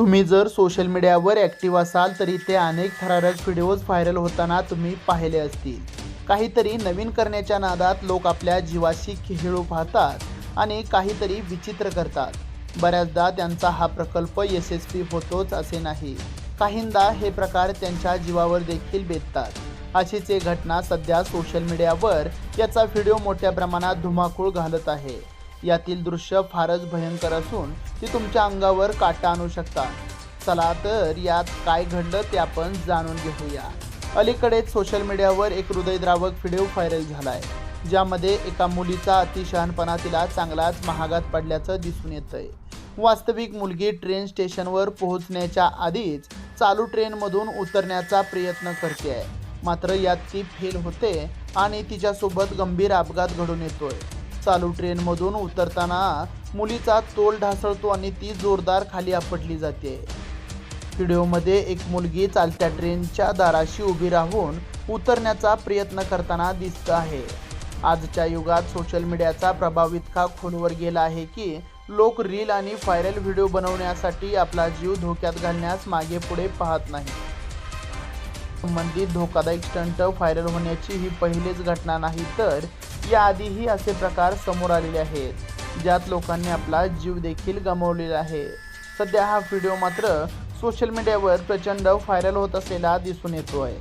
तुम्ही जर सोशल मीडियावर ॲक्टिव्ह असाल तर इथे अनेक थरारक व्हिडिओज व्हायरल होताना तुम्ही पाहिले असतील. काहीतरी नवीन करण्याच्या नादात लोक आपल्या जीवाशी खेळू पाहतात आणि काहीतरी विचित्र करतात. बऱ्याचदा त्यांचा हा प्रकल्प यशस्वी होतोच असे नाही. काहींदा हे प्रकार त्यांच्या जीवावर देखील बेततात. अशीच एक घटना सध्या सोशल मीडियावर याचा व्हिडिओ मोठ्या प्रमाणात धुमाकूळ घालत आहे. यातील दृश्य फारच भयंकर असून ती तुमच्या अंगावर काटा आणू शकतात चला तर यात काय घडलं ते आपण जाणून घेऊया. अलीकडेच सोशल मीडियावर एक हृदयद्रावक व्हिडिओ व्हायरल झाला आहे ज्यामध्ये एका मुलीचा अतिशहाणपणा तिला चांगलाच महागात पडल्याचं दिसून येतंय. वास्तविक मुलगी ट्रेन स्टेशनवर पोहोचण्याच्या आधीच चालू ट्रेनमधून उतरण्याचा प्रयत्न करते आहे मात्र यात ती फेल होते आणि तिच्यासोबत गंभीर अपघात घडून येतोय. चालू ट्रेनमधून उतरताना मुलीचा तोल ढासळतो आणि ती जोरदार खाली आपटली जाते. व्हिडिओमध्ये एक मुलगी चालत्या ट्रेनच्या दाराशी उभी राहून उतरण्याचा प्रयत्न करताना दिसत आहे. आजच्या युगात सोशल मीडियाचा प्रभाव इतका खोलवर गेला आहे की लोक रील आणि व्हायरल व्हिडिओ बनवण्यासाठी आपला जीव धोक्यात घालण्यास मागे पुढे पाहत नाही संबंधित धोकादायक स्टंट व्हायरल होण्याची ही पहिलीच घटना नाही तर याआधीही असे प्रकार समोर आलेले आहेत ज्यात लोकांनी आपला जीव देखील गमावलेला आहे. सध्या हा व्हिडिओ मात्र सोशल मीडियावर प्रचंड व्हायरल होत असलेला दिसून येतो आहे